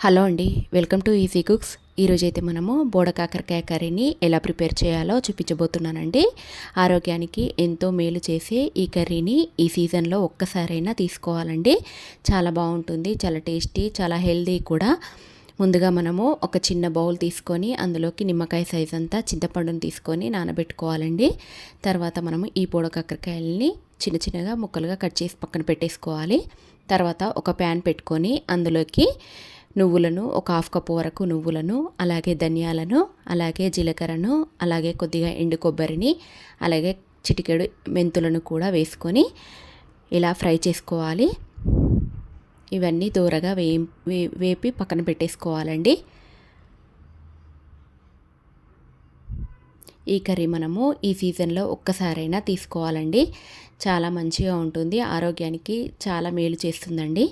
Hello అండి welcome to easy cooks. ఈరోజు అయితే మనము బోడకాకరకాయ కర్రీని ఎలా ప్రిపేర్ చేయాలో చూపించబోతున్నానండి. ఆరోగ్యానికి ఎంతో మేలు చేసే ఈ కర్రీని ఈ సీజన్లో ఒక్కసారైనా తీసుకోవాలండి. చాలా బాగుంటుంది చాలా టేస్టీ చాలా హెల్దీ కూడా. ముందుగా మనము ఒక చిన్న బౌల్ తీసుకొని అందులోకి నిమ్మకాయ సైజ్ అంతా చింతపండుని తీసుకొని నానబెట్టుకోవాలండి. తర్వాత మనము ఈ బోడకాకరకాయలని చిన్న చిన్నగా ముక్కలుగా కట్ చేసి పక్కన పెట్టేసుకోవాలి. తర్వాత ఒక ప్యాన్ పెట్టుకొని అందులోకి నువ్వులను ఒక హాఫ్ కప్పు వరకు నువ్వులను అలాగే ధనియాలను అలాగే జీలకర్రను అలాగే కొద్దిగా ఎండు కొబ్బరిని అలాగే చిటికెడు మెంతులను కూడా వేసుకొని ఇలా ఫ్రై చేసుకోవాలి. ఇవన్నీ దూరగా వే వేపి పక్కన పెట్టేసుకోవాలండి. ఈ కర్రీ మనము ఈ సీజన్లో ఒక్కసారైనా తీసుకోవాలండి. చాలా మంచిగా ఉంటుంది ఆరోగ్యానికి చాలా మేలు చేస్తుందండి.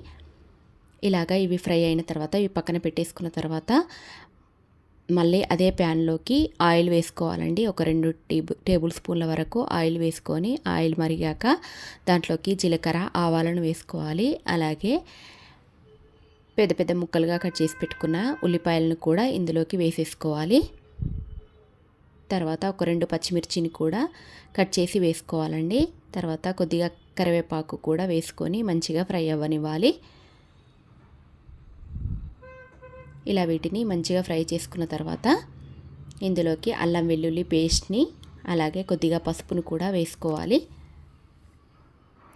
ఇలాగా ఇవి ఫ్రై అయిన తర్వాత ఇవి పక్కన పెట్టేసుకున్న తర్వాత మళ్ళీ అదే ప్యాన్లోకి ఆయిల్ వేసుకోవాలండి. ఒక రెండు టేబుల్ టేబుల్ స్పూన్ల వరకు ఆయిల్ వేసుకొని ఆయిల్ మరిగాక దాంట్లోకి జీలకర్ర ఆవాలను వేసుకోవాలి. అలాగే పెద్ద పెద్ద ముక్కలుగా కట్ చేసి పెట్టుకున్న ఉల్లిపాయలను కూడా ఇందులోకి వేసేసుకోవాలి. తర్వాత ఒక రెండు పచ్చిమిర్చిని కూడా కట్ చేసి వేసుకోవాలండి. తర్వాత కొద్దిగా కరివేపాకు కూడా వేసుకొని మంచిగా ఫ్రై అవ్వనివ్వాలి. ఇలా వీటిని మంచిగా ఫ్రై చేసుకున్న తర్వాత ఇందులోకి అల్లం వెల్లుల్లి పేస్ట్ని అలాగే కొద్దిగా పసుపును కూడా వేసుకోవాలి.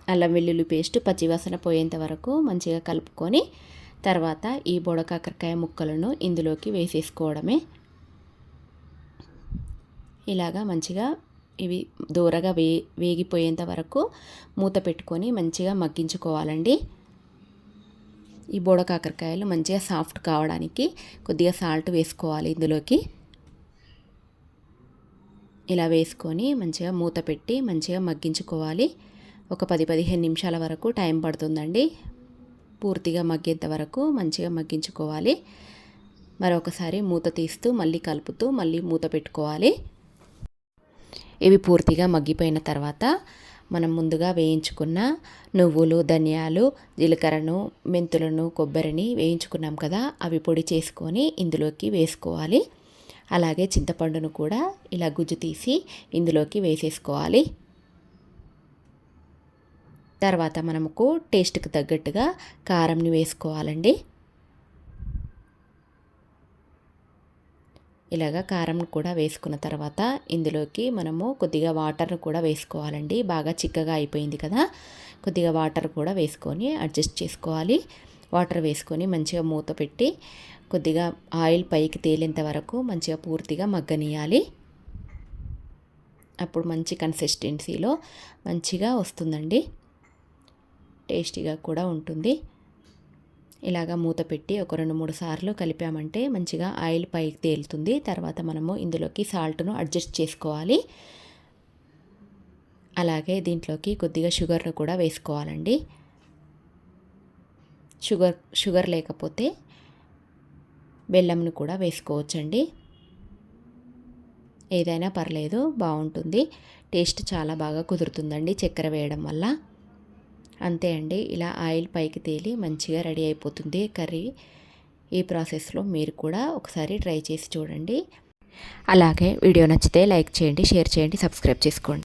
అల్లం వెల్లుల్లి పేస్ట్ పచ్చివాసన పోయేంత వరకు మంచిగా కలుపుకొని తర్వాత ఈ బొడకాకరకాయ ముక్కలను ఇందులోకి వేసేసుకోవడమే. ఇలాగా మంచిగా ఇవి దూరగా వే వేగిపోయేంత వరకు మూత పెట్టుకొని మంచిగా మగ్గించుకోవాలండి. ఈ బోడ కాకరకాయలు మంచిగా సాఫ్ట్ కావడానికి కొద్దిగా సాల్ట్ వేసుకోవాలి ఇందులోకి. ఇలా వేసుకొని మంచిగా మూత పెట్టి మంచిగా మగ్గించుకోవాలి. ఒక పది పదిహేను నిమిషాల వరకు టైం పడుతుందండి. పూర్తిగా మగ్గేంత వరకు మంచిగా మగ్గించుకోవాలి. మరొకసారి మూత తీస్తూ మళ్ళీ కలుపుతూ మళ్ళీ మూత పెట్టుకోవాలి. ఇవి పూర్తిగా మగ్గిపోయిన తర్వాత మనం ముందుగా వేయించుకున్న నువ్వులు ధనియాలు జీలకర్రను మెంతులను కొబ్బరిని వేయించుకున్నాం కదా అవి పొడి చేసుకొని ఇందులోకి వేసుకోవాలి. అలాగే చింతపండును కూడా ఇలా గుజ్జు తీసి ఇందులోకి వేసేసుకోవాలి. తర్వాత మనకు టేస్ట్కి తగ్గట్టుగా కారంని వేసుకోవాలండి. ఇలాగ కారం కూడా వేసుకున్న తర్వాత ఇందులోకి మనము కొద్దిగా వాటర్ను కూడా వేసుకోవాలండి. బాగా చిక్కగా అయిపోయింది కదా. కొద్దిగా వాటర్ కూడా వేసుకొని అడ్జస్ట్ చేసుకోవాలి. వాటర్ వేసుకొని మంచిగా మూత పెట్టి కొద్దిగా ఆయిల్ పైకి తేలేంత వరకు మంచిగా పూర్తిగా మగ్గనియాలి. అప్పుడు మంచి కన్సిస్టెన్సీలో మంచిగా వస్తుందండి. టేస్టీగా కూడా ఉంటుంది. ఇలాగ మూత పెట్టి ఒక రెండు మూడు సార్లు కలిపామంటే మంచిగా ఆయిల్ పైకి తేలుతుంది. తర్వాత మనము ఇందులోకి సాల్ట్ను అడ్జస్ట్ చేసుకోవాలి. అలాగే దీంట్లోకి కొద్దిగా షుగర్ను కూడా వేసుకోవాలండి. షుగర్ షుగర్ లేకపోతే బెల్లంను కూడా వేసుకోవచ్చండి. ఏదైనా పర్లేదు బాగుంటుంది. టేస్ట్ చాలా బాగా కుదురుతుందండి చక్కెర వేయడం వల్ల. అంతే అండి. ఇలా ఆయిల్ పైకి తేలి మంచిగా రెడీ అయిపోతుంది కర్రీ. ఈ ప్రాసెస్లో మీరు కూడా ఒకసారి ట్రై చేసి చూడండి. అలాగే వీడియో నచ్చితే లైక్ చేయండి షేర్ చేయండి సబ్స్క్రైబ్ చేసుకోండి.